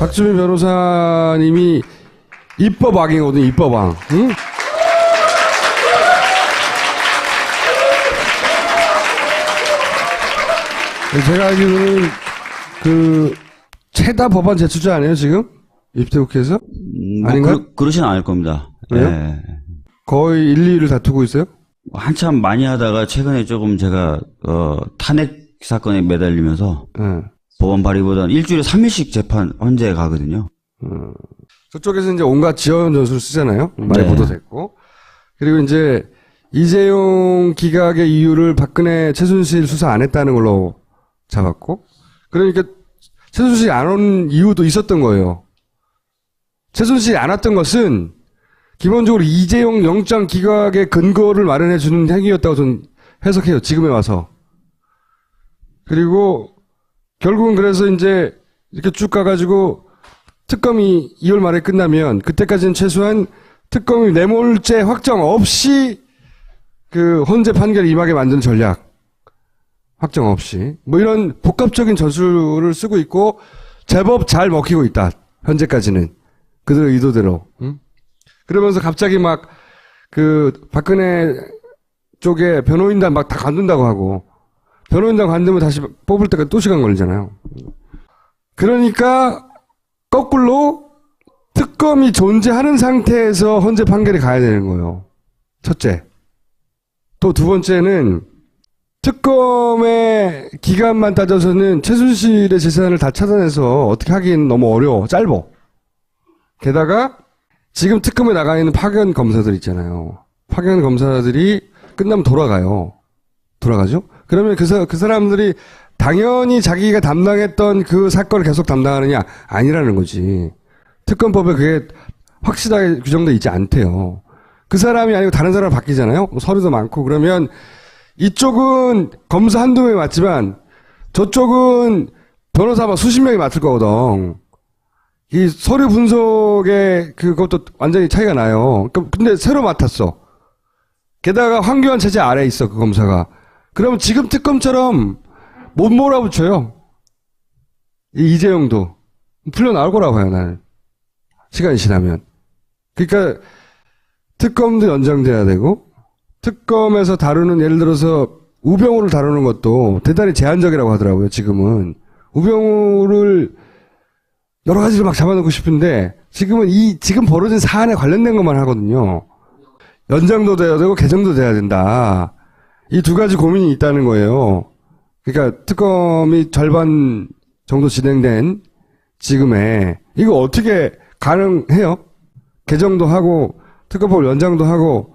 박주민 변호사님이 입법왕이거든요, 입법왕. 응? 제가 알기로는 그 최다 법안 제출자 아니에요 지금 입대국회에서 음, 뭐 아닌가요? 그러, 그러진 않을 겁니다. 그래요? 예. 거의 1, 2위를 다투고 있어요. 한참 많이 하다가 최근에 조금 제가 어, 탄핵 사건에 매달리면서 예. 법안 발의보다는 일주일에 3일씩 재판 헌재에 가거든요. 저쪽에서 이제 온갖 지원 전술을 쓰잖아요. 많이 네. 보도됐고 그리고 이제 이재용 기각의 이유를 박근혜 최순실 수사 안 했다는 걸로 잡았고 그러니까 최순실이 안 온 이유도 있었던 거예요. 최순실이 안 왔던 것은 기본적으로 이재용 영장 기각의 근거를 마련해 주는 행위였다고 저는 해석해요. 지금에 와서. 그리고 결국은 그래서 이제 이렇게 쭉 가가지고 특검이 2월 말에 끝나면 그때까지는 최소한 특검이 뇌물죄 확정 없이 그 헌재 판결 임하게 만드는 전략 확정 없이 뭐 이런 복합적인 전술을 쓰고 있고 제법 잘 먹히고 있다. 현재까지는. 그들의 의도대로. 응? 그러면서 갑자기 막 그 박근혜 쪽에 변호인단 막다 관둔다고 하고 변호인단 관두면 다시 뽑을 때가 또 시간 걸리잖아요. 그러니까 거꾸로 특검이 존재하는 상태에서 헌재 판결이 가야 되는 거예요. 첫째. 또 두 번째는 특검의 기간만 따져서는 최순실의 재산을 다 찾아내서 어떻게 하긴 너무 어려워. 짧어. 게다가 지금 특검에 나가 있는 파견 검사들 있잖아요. 파견 검사들이 끝나면 돌아가요. 돌아가죠? 그러면 그, 사, 그 사람들이 당연히 자기가 담당했던 그 사건을 계속 담당하느냐? 아니라는 거지. 특검법에 그게 확실하게 규정돼 있지 않대요. 그 사람이 아니고 다른 사람 바뀌잖아요? 뭐 서류도 많고 그러면 이쪽은 검사 한두 명이 맞지만 저쪽은 변호사 막 수십 명이 맡을 거거든. 이 서류 분석에 그것도 완전히 차이가 나요. 그- 근데 새로 맡았어. 게다가 황교안 체제 아래에 있어 그 검사가. 그러면 지금 특검처럼 못 몰아붙여요. 이 이재용도 풀려 나올 거라고 봐요 나는. 시간이 지나면. 그러니까 특검도 연장돼야 되고 특검에서 다루는 예를 들어서 우병우를 다루는 것도 대단히 제한적이라고 하더라고요 지금은 우병우를 여러 가지를 막 잡아놓고 싶은데 지금은 이 지금 벌어진 사안에 관련된 것만 하거든요. 연장도 돼야 되고 개정도 돼야 된다. 이 두 가지 고민이 있다는 거예요. 그러니까 특검이 절반 정도 진행된 지금에 이거 어떻게 가능해요? 개정도 하고 특검법 연장도 하고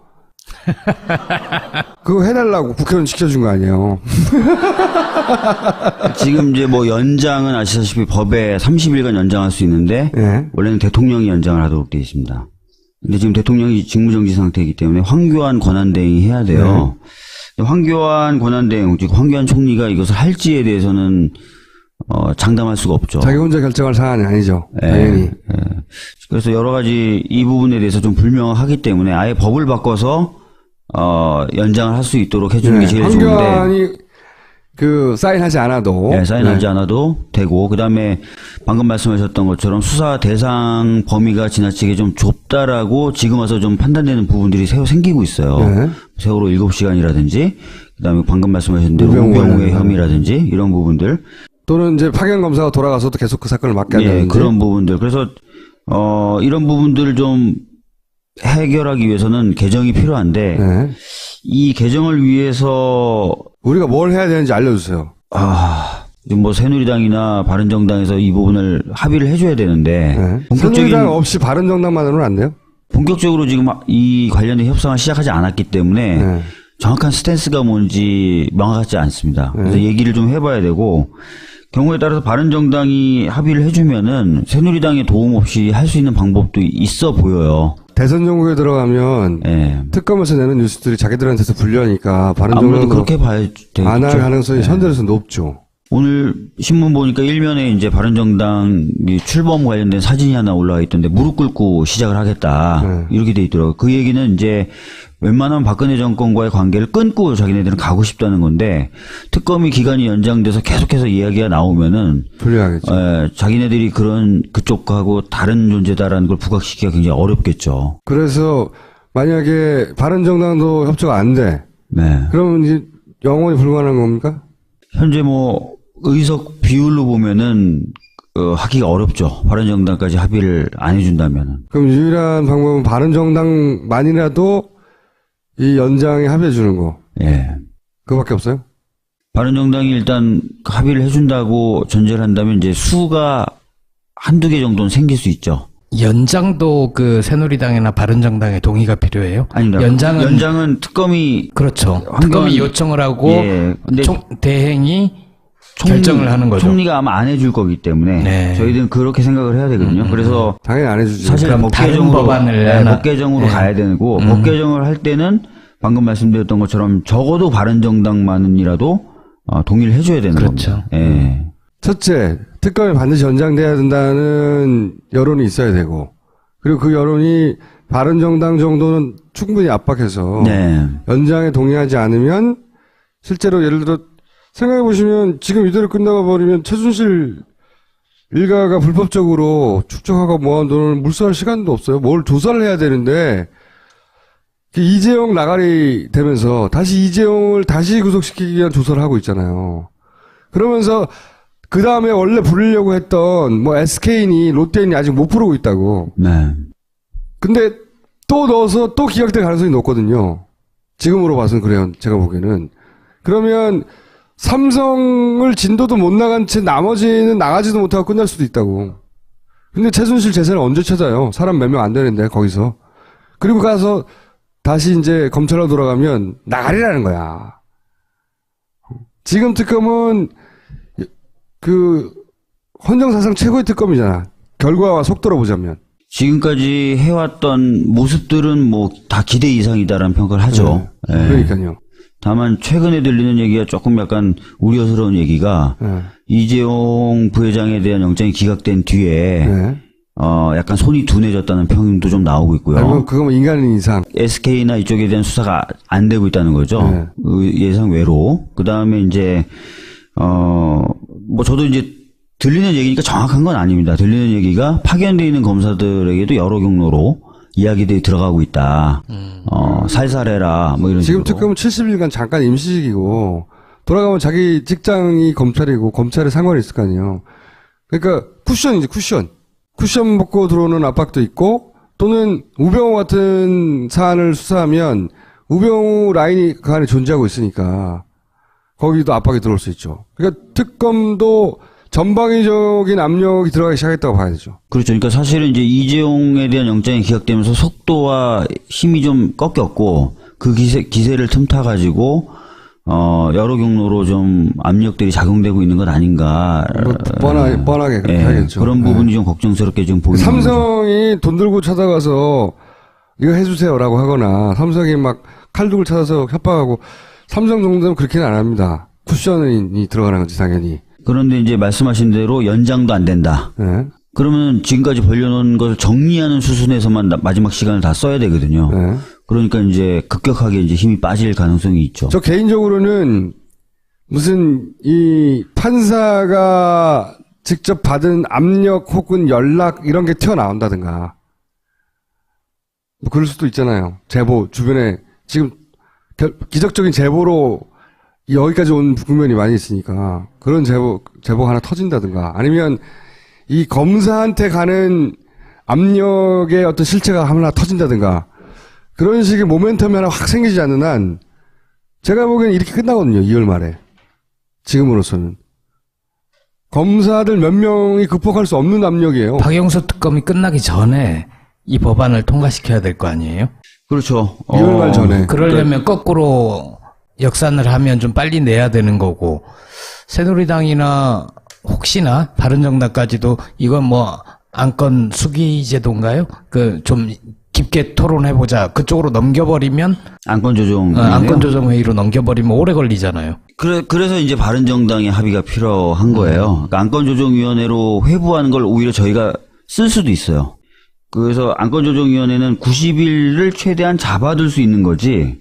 그거 해달라고 국회의원 시켜준 거 아니에요? 지금 이제 뭐 연장은 아시다시피 법에 30일간 연장할 수 있는데 예. 원래는 대통령이 연장을 하도록 되어 있습니다. 근데 지금 대통령이 직무정지 상태이기 때문에 황교안 권한대행이 해야 돼요. 근데 황교안 권한대행, 즉 황교안 총리가 이것을 할지에 대해서는 어, 장담할 수가 없죠. 자기 혼자 결정할 사안이 아니죠. 예, 당연히. 예. 그래서 여러 가지 이 부분에 대해서 좀 불명하기 때문에 아예 법을 바꿔서 어, 연장을 할 수 있도록 해주는 게 네, 제일 좋은데 황교안이 그 사인하지 않아도 예, 사인하지 네. 않아도 되고 그다음에 방금 말씀하셨던 것처럼 수사 대상 범위가 지나치게 좀 좁다라고 지금 와서 좀 판단되는 부분들이 새로 생기고 있어요. 네. 세월호 7시간이라든지 그다음에 방금 말씀하신 대로 우병우의 우병우의 혐의. 혐의라든지 이런 부분들 또는 이제 파견 검사가 돌아가서도 계속 그 사건을 맡게 예, 한다든지 그런 부분들. 그래서 어 이런 부분들을 좀 해결하기 위해서는 개정이 필요한데 네. 이 개정을 위해서 우리가 뭘 해야 되는지 알려주세요. 아, 지금 뭐 새누리당이나 바른정당에서 이 부분을 합의를 해줘야 되는데 네. 본격적인 새누리당 없이 바른정당만으로는 안 돼요? 본격적으로 지금 이 관련된 협상을 시작하지 않았기 때문에 네. 정확한 스탠스가 뭔지 명확하지 않습니다. 그래서 얘기를 좀 해봐야 되고 경우에 따라서 바른정당이 합의를 해주면은 새누리당의 도움 없이 할 수 있는 방법도 있어 보여요. 대선 정국에 들어가면 예. 특검에서 내는 뉴스들이 자기들한테서 불리하니까 아무래도 바른정당도 그렇게 봐야 되겠죠. 안할 가능성이 예. 현재로서 높죠. 오늘 신문 보니까 일면에 이제 바른정당 이 출범 관련된 사진이 하나 올라와 있던데 무릎 꿇고 시작을 하겠다 네. 이렇게 돼 있더라고요. 그 얘기는 이제 웬만하면 박근혜 정권과의 관계를 끊고 자기네들은 가고 싶다는 건데 특검이 기간이 연장돼서 계속해서 이야기가 나오면은 불리하겠죠. 에, 자기네들이 그런 그쪽하고 다른 존재다라는 걸 부각시키기가 굉장히 어렵겠죠. 그래서 만약에 바른정당도 협조가 안 돼. 네. 그러면 이제 영원히 불가능한 겁니까? 현재 뭐 의석 비율로 보면은 어, 하기가 어렵죠. 바른정당까지 합의를 안 해준다면은. 그럼 유일한 방법은 바른정당만이라도 이 연장에 합의해 주는 거. 예. 그거밖에 없어요? 바른정당이 일단 합의를 해준다고 전제를 한다면 이제 수가 한두 개 정도는 생길 수 있죠. 연장도 그 새누리당이나 바른정당의 동의가 필요해요. 아닙니다. 연장은 연장은 특검이 그렇죠. 특검이 요청을 하고 예. 총, 대행이 총리- 결정을 하는 거죠. 총리가 아마 안 해줄 거기 때문에 네. 저희들은 그렇게 생각을 해야 되거든요. 그래서 당연히 안 해주지. 사실 그럼 다른 법개정으로 법안을 네, 하나- 법개정으로 네. 가야 되고 법개정을 할 때는 방금 말씀드렸던 것처럼 적어도 바른 정당만이라도 어, 동의를 해줘야 되는 그렇죠. 겁니다. 예. 첫째, 특검이 반드시 연장돼야 된다는 여론이 있어야 되고, 그리고 그 여론이 바른정당 정도는 충분히 압박해서 네. 연장에 동의하지 않으면 실제로 예를 들어 생각해 보시면 지금 이대로 끝나가 버리면 최순실 일가가 불법적으로 축적하고 모아온 돈을 물수할 시간도 없어요. 뭘 조사를 해야 되는데 그 이재용 나가리 되면서 다시 이재용을 다시 구속시키기 위한 조사를 하고 있잖아요. 그러면서 그 다음에 원래 부르려고 했던 뭐 SK니 롯데니 아직 못 부르고 있다고. 네. 근데 또 넣어서 또 기각될 가능성이 높거든요. 지금으로 봐서는 그래요. 제가 보기에는. 그러면 삼성을 진도도 못 나간 채 나머지는 나가지도 못하고 끝날 수도 있다고. 근데 최순실 재산을 언제 찾아요? 사람 몇 명 안 되는데 거기서. 그리고 가서 다시 이제 검찰로 돌아가면 나가리라는 거야. 지금 특검은 그 헌정사상 최고의 특검이잖아. 결과와 속도로 보자면. 지금까지 해왔던 모습들은 뭐 다 기대 이상이다라는 평가를 하죠. 예. 그러니까요. 다만 최근에 들리는 얘기가 조금 약간 우려스러운 얘기가 네. 이재용 부회장에 대한 영장이 기각된 뒤에 네. 어 약간 손이 둔해졌다는 평도 좀 나오고 있고요. 그거 뭐 인간인 이상. SK나 이쪽에 대한 수사가 안 되고 있다는 거죠. 네. 그 예상 외로. 그 다음에 이제, 어, 뭐 저도 이제 들리는 얘기니까 정확한 건 아닙니다. 들리는 얘기가 파견되어 있는 검사들에게도 여러 경로로 이야기들이 들어가고 있다. 어, 살살해라. 뭐 이런 지금 식으로. 특검은 70일간 잠깐 임시직이고 돌아가면 자기 직장이 검찰이고 검찰에 상관이 있을 거 아니에요. 그러니까 쿠션이지 쿠션. 쿠션 먹고 들어오는 압박도 있고 또는 우병우 같은 사안을 수사하면 우병우 라인이 그 안에 존재하고 있으니까 거기도 압박이 들어올 수 있죠. 그러니까 특검도 전방위적인 압력이 들어가기 시작했다고 봐야 되죠. 그렇죠. 그러니까 사실은 이제 이재용에 대한 영장이 기각되면서 속도와 힘이 좀 꺾였고 그 기세, 기세를 틈타 가지고 어, 여러 경로로 좀 압력들이 작용되고 있는 것 아닌가. 뭐 뻔하게, 뻔하게 그렇게 예, 하겠죠. 그런 네. 부분이 좀 걱정스럽게 좀 보이는 거죠. 삼성이 돈 들고 찾아가서 이거 해주세요라고 하거나 삼성이 막칼 들고 찾아서 협박하고 삼성 정도는 그렇게는 안 합니다. 쿠션이 들어가는 거지 당연히. 그런데 이제 말씀하신 대로 연장도 안 된다. 네. 그러면 지금까지 벌려놓은 것을 정리하는 수순에서만 나- 마지막 시간을 다 써야 되거든요. 네. 그러니까 이제 급격하게 이제 힘이 빠질 가능성이 있죠. 저 개인적으로는 무슨 이 판사가 직접 받은 압력 혹은 연락 이런 게 튀어나온다든가 뭐 그럴 수도 있잖아요. 제보 주변에 지금 결- 기적적인 제보로 여기까지 온 국면이 많이 있으니까 그런 제보 제보가 하나 터진다든가 아니면 이 검사한테 가는 압력의 어떤 실체가 하나 터진다든가 그런 식의 모멘텀이 하나 확 생기지 않는 한 제가 보기엔 이렇게 끝나거든요. 2월 말에. 지금으로서는. 검사들 몇 명이 극복할 수 없는 압력이에요. 박영수 특검이 끝나기 전에 이 법안을 통과시켜야 될 거 아니에요? 그렇죠. 2월 말 어, 전에. 그러려면 거꾸로 역산을 하면 좀 빨리 내야 되는 거고 새누리당이나 혹시나 바른정당까지도 이건 뭐 안건 수기 제도인가요? 그 좀 깊게 토론해보자. 그쪽으로 넘겨버리면 안건 조정. 어, 안건 조정 회의로 넘겨버리면 오래 걸리잖아요. 그래, 그래서 이제 바른정당의 합의가 필요한 거예요. 그러니까 안건 조정 위원회로 회부하는 걸 오히려 저희가 쓸 수도 있어요. 그래서 안건조정위원회는 90일을 최대한 잡아둘 수 있는 거지,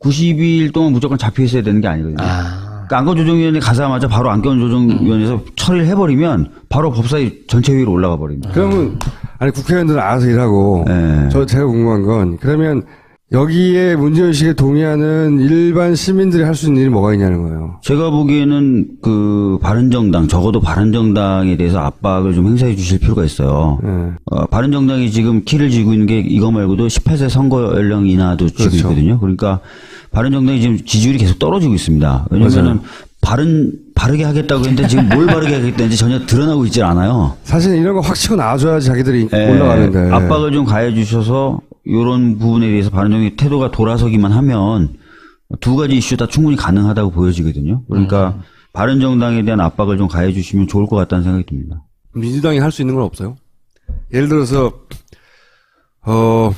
90일 동안 무조건 잡혀 있어야 되는 게 아니거든요. 아, 그러니까 안건조정위원회 가자마자 바로 안건조정위원회에서 처리를 해버리면 바로 법사위 전체 회의로 올라가 버립니다. 그러면 아니 국회의원들은 알아서 일하고 네. 저 제가 궁금한 건 그러면 여기에 문제의식에 동의하는 일반 시민들이 할 수 있는 일이 뭐가 있냐는 거예요. 제가 보기에는 그 바른정당 적어도 바른정당에 대해서 압박을 좀 행사해 주실 필요가 있어요. 예. 어, 바른정당이 지금 키를 쥐고 있는 게 이거 말고도 18세 선거 연령 인하도 쥐고 그렇죠. 있거든요. 그러니까 바른정당이 지금 지지율이 계속 떨어지고 있습니다. 왜냐면은 바른 바르게 하겠다고 했는데 지금 뭘 바르게 하겠다는지 전혀 드러나고 있질 않아요. 사실 이런 거 확 치고 나와줘야 자기들이 예, 올라가는데. 압박을 좀 가해 주셔서 이런 부분에 대해서 바른정당의 태도가 돌아서기만 하면 두 가지 이슈 다 충분히 가능하다고 보여지거든요. 그러니까 음. 바른정당에 대한 압박을 좀 가해 주시면 좋을 것 같다는 생각이 듭니다. 민주당이 할 수 있는 건 없어요. 예를 들어서 어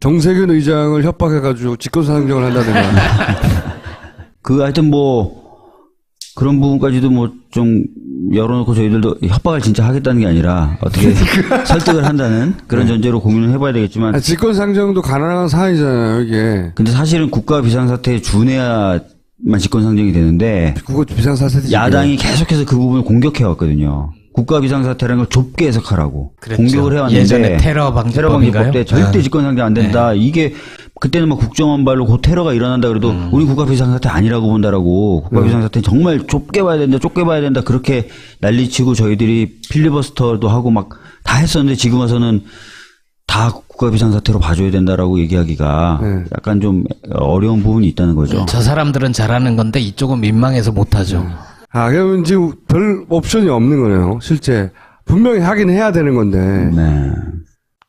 정세균 의장을 협박해가지고 직권상정을 한다든가. 그 하여튼 뭐 그런 부분까지도 뭐 좀 열어놓고 저희들도 협박을 진짜 하겠다는 게 아니라 어떻게 설득을 한다는 그런 전제로 고민을 해봐야 되겠지만 아니, 직권상정도 가능한 사안이잖아요 이게. 근데 사실은 국가 비상사태에 준해야만 직권상정이 되는데 그거 비상사태지. 야당이 계속해서 그 부분을 공격해 왔거든요. 국가 비상 사태라는 걸 좁게 해석하라고 그랬죠. 공격을 해왔는데 예전에 테러 방지법 때 절대 네. 직권상정 안 된다. 이게 그때는 막 국정원 발로 곧 테러가 일어난다 그래도 음. 우리 국가 비상 사태 아니라고 본다라고 국가 비상 사태 정말 좁게 봐야 된다, 좁게 봐야 된다 그렇게 난리치고 저희들이 필리버스터도 하고 막 다 했었는데 지금 와서는 다 국가 비상사태로 봐줘야 된다라고 얘기하기가 네. 약간 좀 어려운 부분이 있다는 거죠. 저 사람들은 잘하는 건데 이쪽은 민망해서 못하죠. 아 그러면 지금 별 옵션이 없는 거네요. 실제 분명히 하긴 해야 되는 건데. 네.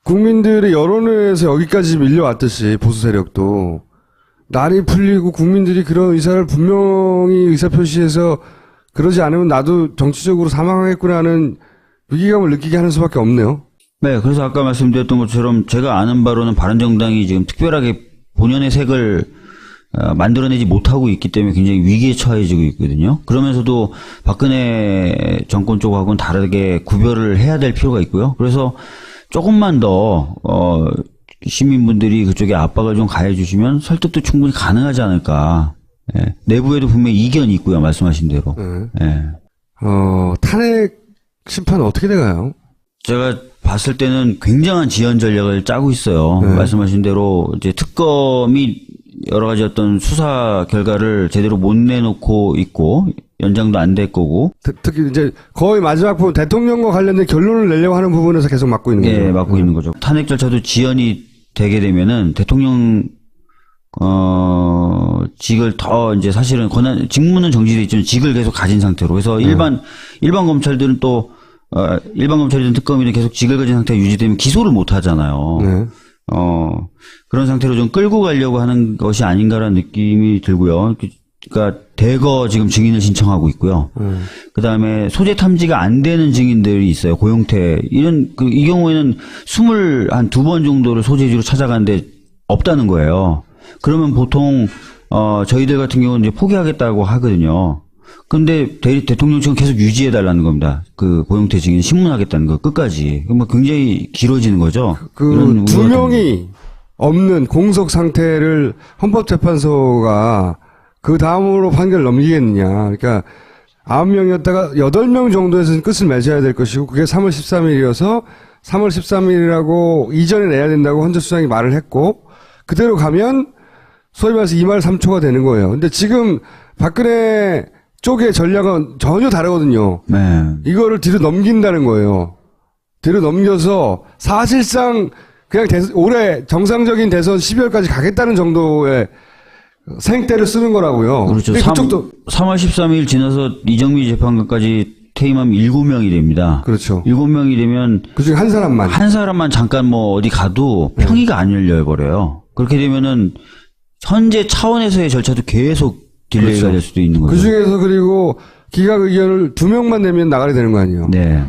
국민들의 여론에서 여기까지 밀려왔듯이 보수 세력도 날이 풀리고 국민들이 그런 의사를 분명히 의사 표시해서 그러지 않으면 나도 정치적으로 사망하겠구나는 위기감을 느끼게 하는 수밖에 없네요. 네, 그래서 아까 말씀드렸던 것처럼 제가 아는 바로는 바른정당이 지금 특별하게 본연의 색을 어, 만들어내지 못하고 있기 때문에 굉장히 위기에 처해지고 있거든요. 그러면서도 박근혜 정권 쪽하고는 다르게 구별을 해야 될 필요가 있고요. 그래서 조금만 더 어, 시민분들이 그쪽에 압박을 좀 가해 주시면 설득도 충분히 가능하지 않을까. 예. 내부에도 분명히 이견이 있고요. 말씀하신 대로. 네. 예. 어, 탄핵 심판은 어떻게 돼가요? 제가 봤을 때는 굉장한 지연 전략을 짜고 있어요. 네. 말씀하신 대로 이제 특검이 여러 가지 어떤 수사 결과를 제대로 못 내놓고 있고 연장도 안 될 거고 특- 특히 이제 거의 마지막 부분 대통령과 관련된 결론을 내려고 하는 부분에서 계속 막고 있는 거죠. 예, 맡고 있는 거죠. 탄핵 절차도 지연이 되게 되면은 대통령 어 직을 더 이제 사실은 권한 직무는 정지돼 있지만 직을 계속 가진 상태로 그래서 일반 일반 검찰들은 또 어, 일반 검찰이든 특검이든 계속 직을 가진 상태가 유지되면 기소를 못 하잖아요. 네. 어, 그런 상태로 좀 끌고 가려고 하는 것이 아닌가라는 느낌이 들고요. 그- 그러니까 대거 지금 증인을 신청하고 있고요. 그 다음에 소재 탐지가 안 되는 증인들이 있어요. 고용태. 이런, 그, 이 경우에는 스물 한 두 번 정도를 소재지로 찾아가는데 없다는 거예요. 그러면 보통, 어, 저희들 같은 경우는 이제 포기하겠다고 하거든요. 근데 대, 대통령 측은 계속 유지해달라는 겁니다. 그 고용태 증인 신문하겠다는 거 끝까지. 그러면 굉장히 길어지는 거죠. 그 두 명이 없는 공석 상태를 헌법재판소가 그 다음으로 판결 넘기겠느냐. 그러니까 아홉 명이었다가 여덟 명 정도에서는 끝을 맺어야 될 것이고 그게 3월 13일이어서 3월 13일이라고 이전에 내야 된다고 헌재 수장이 말을 했고 그대로 가면 소위 말해서 2말 3초가 되는 거예요. 근데 지금 박근혜 쪽의 전략은 전혀 다르거든요. 네. 이거를 뒤로 넘긴다는 거예요. 뒤로 넘겨서 사실상 그냥 대- 올해 정상적인 대선 12월까지 가겠다는 정도의 생떼를 쓰는 거라고요. 그렇죠. 근데 3, 그쪽도 3월 13일 지나서 이정미 재판관까지 퇴임하면 7명이 됩니다. 그렇죠. 7명이 되면 그중에 한 사람만 한 사람만 잠깐 뭐 어디 가도 네. 평의가 안 열려 버려요. 그렇게 되면은 현재 차원에서의 절차도 계속 딜레이가 그렇죠. 될 수도 있는 거죠. 그 중에서 그리고 기각 의견을 두 명만 내면 나가게 되는 거 아니에요. 네.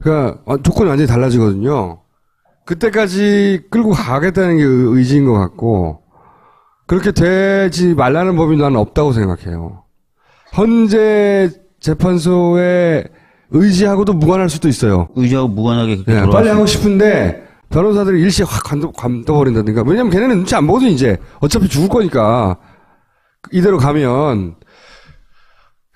그러니까 어, 조건이 완전히 달라지거든요. 그때까지 끌고 가겠다는 게 의- 의지인 것 같고 그렇게 되지 말라는 법이 나는 없다고 생각해요. 헌재 재판소에 의지하고도 무관할 수도 있어요. 의지하고 무관하게 돌아갈 빨리 수 하고 싶은데 변호사들이 일시에 확 관둬, 관둬버린다든가. 왜냐면 걔네는 눈치 안 보거든 이제. 어차피 죽을 거니까. 이대로 가면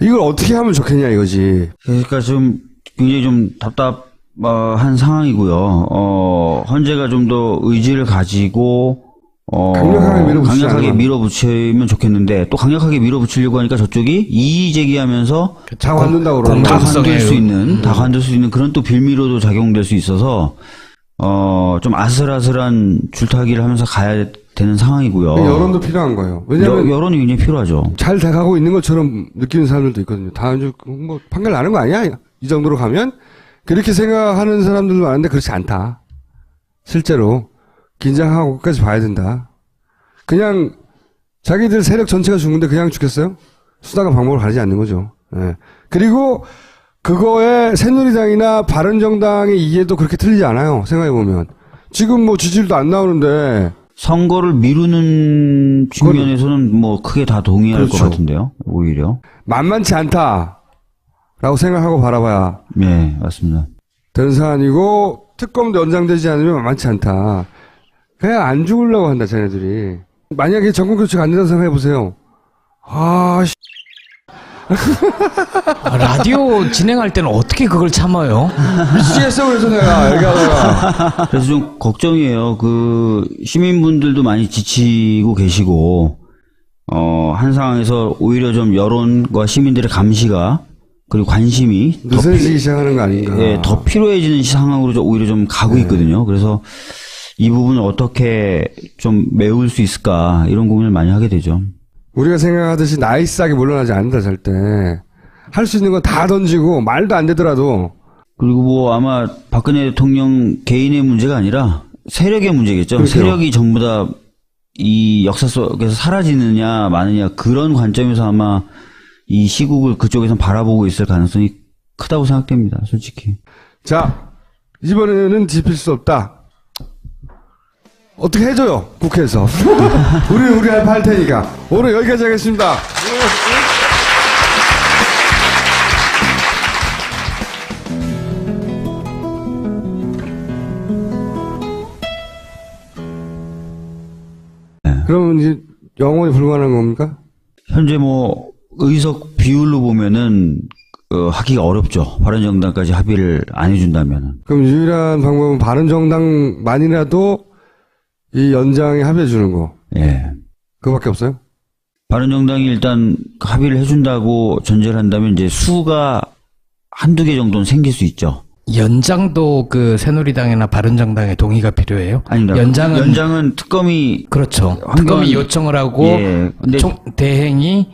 이걸 어떻게 하면 좋겠냐 이거지. 그러니까 좀 굉장히 좀 답답한 상황이고요. 어, 헌재가 좀 더 의지를 가지고 어, 강력하게 밀어붙이지 강력하게. 밀어붙이면 좋겠는데 또 강력하게 밀어붙이려고 하니까 저쪽이 이의 제기하면서 다 관둔다고 그러는 다 관둘 수 있는 다 관둘 수 있는 그런 또 빌미로도 작용될 수 있어서 어, 좀 아슬아슬한 줄타기를 하면서 가야 되는 상황이고요. 여론도 필요한 거예요. 왜냐면 여, 론이 굉장히 필요하죠. 잘 돼가고 있는 것처럼 느끼는 사람들도 있거든요. 다음 주뭐 판결 나는 거 아니야? 이 정도로 가면 그렇게 생각하는 사람들도 많은데 그렇지 않다. 실제로 긴장하고 끝까지 봐야 된다. 그냥 자기들 세력 전체가 죽는데 그냥 죽겠어요? 수단과 방법을 가리지 않는 거죠. 예. 그리고 그거에 새누리당이나 바른정당의 이해도 그렇게 틀리지 않아요. 생각해 보면 지금 뭐 지지율도 안 나오는데 선거를 미루는 측면에서는 뭐 크게 다 동의할 그렇죠. 것 같은데요. 오히려. 만만치 않다라고 생각하고 바라봐야 네, 맞습니다. 되는 사안이고 특검도 연장되지 않으면 만만치 않다. 그냥 안 죽으려고 한다 쟤네들이. 만약에 정권 교체가 안 된다고 생각해 보세요. 아, 씨. 아, 라디오 진행할 때는 어떻게 그걸 참아요? 미치겠어 그래서 내가 얘기하다가 그래서 좀 걱정이에요. 그 시민분들도 많이 지치고 계시고 어, 한 상황에서 오히려 좀 여론과 시민들의 감시가 그리고 관심이 더, 느슨해지기 시작하는 거 아닌가. 예, 더 필요해지는 상황으로 좀 오히려 좀 가고 있거든요. 그래서 이 부분을 어떻게 좀 메울 수 있을까 이런 고민을 많이 하게 되죠. 우리가 생각하듯이 나이스하게 물러나지 않는다 절대. 할 수 있는 건 다 던지고 말도 안 되더라도 그리고 뭐 아마 박근혜 대통령 개인의 문제가 아니라 세력의 문제겠죠. 그렇죠. 세력이 전부 다 이 역사 속에서 사라지느냐 마느냐 그런 관점에서 아마 이 시국을 그쪽에서 바라보고 있을 가능성이 크다고 생각됩니다. 솔직히. 자 이번에는 뒤집힐 수 없다. 어떻게 해줘요 국회에서. 우리 우리 할 테니까 오늘 여기까지 하겠습니다. 그러면 이제 영원히 불가능한 겁니까? 현재 뭐 의석 비율로 보면은 어, 하기가 어렵죠. 바른정당까지 합의를 안 해준다면은. 그럼 유일한 방법은 바른정당만이라도 이 연장에 합의해 주는 거. 예. 그거밖에 없어요? 바른정당이 일단 합의를 해준다고 전제를 한다면 이제 수가 한두 개 정도는 생길 수 있죠. 연장도 그 새누리당이나 바른정당의 동의가 필요해요? 아닙니다. 연장은 연장은 특검이 그렇죠. 특검이 요청을 하고 예, 근데 총, 대행이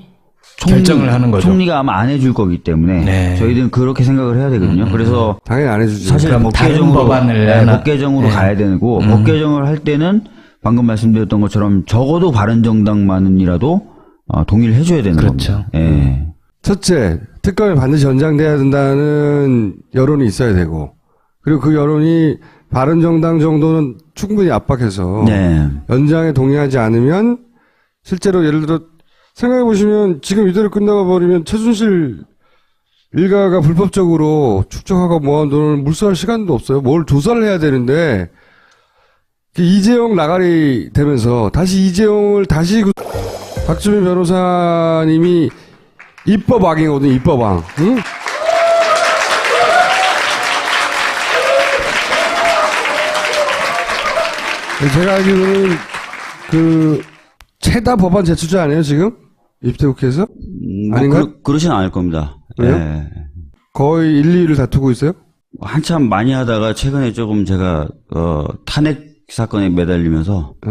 총리- 결정을 하는 거죠. 총리가 아마 안 해줄 거기 때문에 네. 음, 저희들은 그렇게 생각을 해야 되거든요. 그래서 당연히 안 해주지. 사실 그럼 법 다른 개정으로 법안을 네, 하나- 법 개정으로 네. 가야 되고 법 개정을 할 때는 방금 말씀드렸던 것처럼 적어도 바른정당만이라도 어, 동의를 해줘야 되는 그렇죠. 겁니다. 예. 첫째, 특검이 반드시 연장돼야 된다는 여론이 있어야 되고, 그리고 그 여론이 바른정당 정도는 충분히 압박해서 네. 연장에 동의하지 않으면 실제로 예를 들어 생각해 보시면 지금 이대로 끝나가 버리면 최순실 일가가 불법적으로 축적하고 모아온 돈을 물수할 시간도 없어요. 뭘 조사를 해야 되는데 그 이재용 나가리 되면서 다시 이재용을 다시 그 박주민 변호사님이 입법왕이거든 입법왕. 응? 제가 알기로는 그 최다 법안 제출자 아니에요 지금 입대국회에서 음, 뭐 아닌가요? 그러, 그러진 않을 겁니다. 그래요? 예. 거의 1, 2위를 다투고 있어요. 한참 많이 하다가 최근에 조금 제가 어, 탄핵 사건에 매달리면서 예.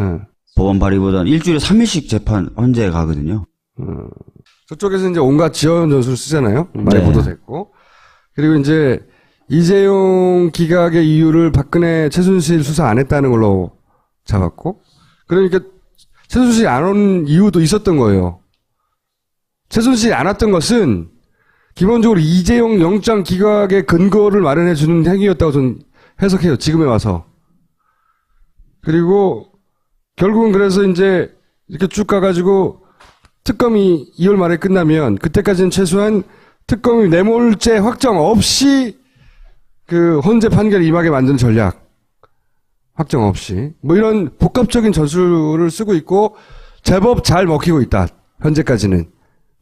법원 발의보다는 일주일에 3일씩 재판 헌재에 가거든요. 저쪽에서 이제 온갖 지원 전술을 쓰잖아요. 많이 네. 보도됐고 그리고 이제 이재용 기각의 이유를 박근혜 최순실 수사 안 했다는 걸로 잡았고 그러니까 최순실이 안 온 이유도 있었던 거예요. 최순실이 안 왔던 것은 기본적으로 이재용 영장 기각의 근거를 마련해 주는 행위였다고 저는 해석해요. 지금에 와서. 그리고 결국은 그래서 이제 이렇게 쭉 가가지고 특검이 2월 말에 끝나면 그때까지는 최소한 특검이 뇌물죄 확정 없이 그 헌재 판결 임하게 만드는 전략 확정 없이 뭐 이런 복합적인 전술을 쓰고 있고 제법 잘 먹히고 있다 현재까지는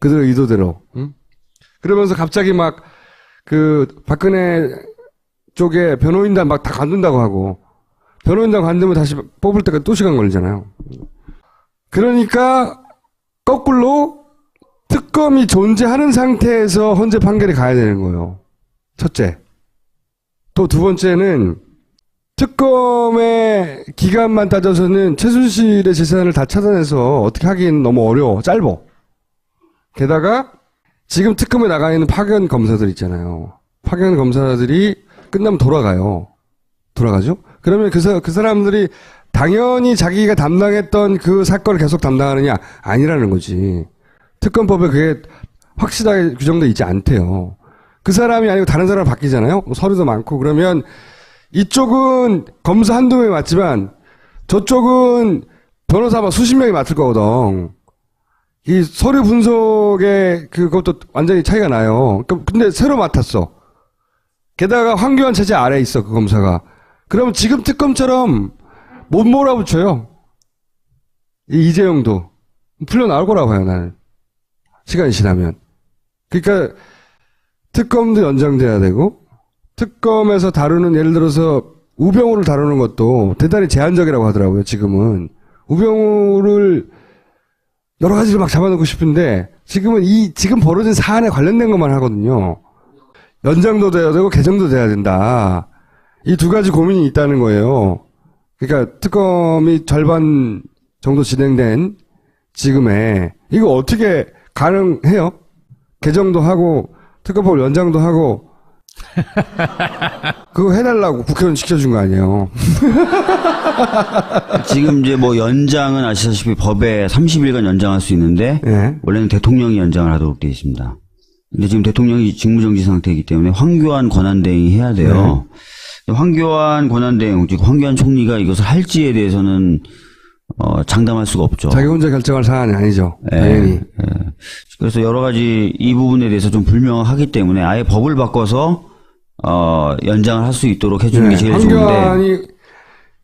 그들 의도대로 응? 그러면서 갑자기 막 그 박근혜 쪽에 변호인단 막 다 관둔다고 하고 변호인단 관두면 다시 뽑을 때까지 또 시간 걸리잖아요. 그러니까 거꾸로 특검이 존재하는 상태에서 헌재 판결이 가야 되는 거예요. 첫째. 또 두 번째는 특검의 기간만 따져서는 최순실의 재산을 다 찾아내서 어떻게 하긴 너무 어려워. 짧어. 게다가 지금 특검에 나가 있는 파견 검사들 있잖아요. 파견 검사들이 끝나면 돌아가요. 돌아가죠? 그러면 그, 사, 그 사람들이 당연히 자기가 담당했던 그 사건을 계속 담당하느냐? 아니라는 거지. 특검법에 그게 확실하게 규정돼 있지 않대요. 그 사람이 아니고 다른 사람 바뀌잖아요? 서류도 많고. 그러면 이쪽은 검사 한두 명이 맞지만 저쪽은 변호사 막 수십 명이 맡을 거거든. 이 서류 분석에 그것도 완전히 차이가 나요. 그- 근데 새로 맡았어. 게다가 황교안 체제 아래에 있어 그 검사가. 그러면 지금 특검처럼 못 몰아붙여요. 이 이재용도 풀려 나올 거라고 봐요 나는. 시간이 지나면. 그러니까 특검도 연장돼야 되고 특검에서 다루는 예를 들어서 우병우를 다루는 것도 대단히 제한적이라고 하더라고요 지금은 우병우를 여러 가지를 막 잡아놓고 싶은데 지금은 이 지금 벌어진 사안에 관련된 것만 하거든요. 연장도 돼야 되고 개정도 돼야 된다. 이 두 가지 고민이 있다는 거예요. 그러니까 특검이 절반 정도 진행된 지금에 이거 어떻게 가능해요? 개정도 하고 특검법 연장도 하고 그거 해달라고 국회의원 시켜준 거 아니에요? 지금 이제 뭐 연장은 아시다시피 법에 30일간 연장할 수 있는데 예. 원래는 대통령이 연장을 하도록 되어 있습니다. 근데 지금 대통령이 직무정지 상태이기 때문에 황교안 권한대행이 해야 돼요. 근데 황교안 권한대행, 즉 황교안 총리가 이것을 할지에 대해서는 어, 장담할 수가 없죠. 자기 혼자 결정할 사안이 아니죠. 예, 당연히. 예. 그래서 여러 가지 이 부분에 대해서 좀 불명하기 때문에 아예 법을 바꿔서 어, 연장을 할 수 있도록 해주는 게 네, 제일 좋은데 황교안이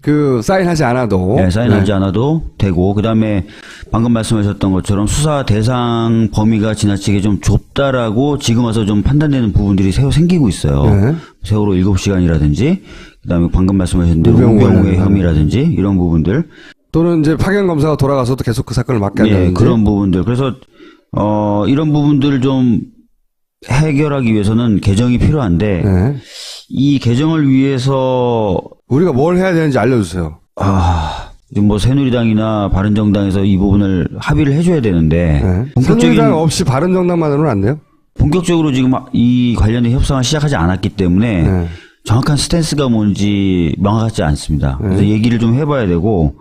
그 사인하지 않아도 예, 사인하지 네. 않아도 되고 그다음에 방금 말씀하셨던 것처럼 수사 대상 범위가 지나치게 좀 좁다라고 지금 와서 좀 판단되는 부분들이 새로 생기고 있어요. 네. 세월호 7시간이라든지 그다음에 방금 말씀하신 대로 우병우 우병우의 혐의라든지 이런 부분들 또는 이제 파견 검사가 돌아가서도 계속 그 사건을 맡게 예, 한다든지 그런 부분들. 그래서 어 이런 부분들을 좀 해결하기 위해서는 개정이 필요한데 네. 이 개정을 위해서 우리가 뭘 해야 되는지 알려주세요. 아 지금 뭐 새누리당이나 바른정당에서 이 부분을 합의를 해줘야 되는데 네. 본격적인 새누리당 없이 바른 정당만으로는 안 돼요? 본격적으로 지금 이 관련된 협상을 시작하지 않았기 때문에 네. 정확한 스탠스가 뭔지 명확하지 않습니다. 그래서 얘기를 좀 해봐야 되고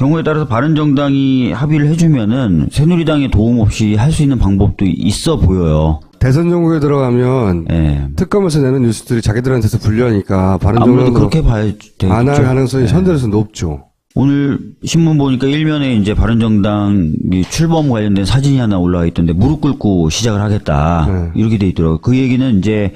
경우에 따라서 바른정당이 합의를 해주면은 새누리당의 도움 없이 할 수 있는 방법도 있어 보여요. 대선 정국에 들어가면 예. 특검에서 내는 뉴스들이 자기들한테서 불리하니까 바른 아무래도 정당도 그렇게 봐야 되겠죠. 안할 가능성이 현재로서 높죠. 오늘 신문 보니까 일면에 이제 바른정당 이 출범 관련된 사진이 하나 올라와 있던데 무릎 꿇고 시작을 하겠다 네. 이렇게 돼 있더라고요. 그 얘기는 이제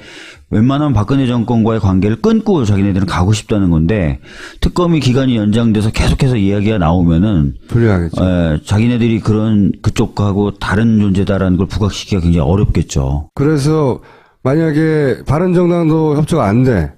웬만하면 박근혜 정권과의 관계를 끊고 자기네들은 가고 싶다는 건데 특검이 기간이 연장돼서 계속해서 이야기가 나오면은 불리하겠죠. 에, 자기네들이 그런 그쪽하고 다른 존재다라는 걸 부각시키기가 굉장히 어렵겠죠. 그래서 만약에 바른 정당도 협조가 안 돼.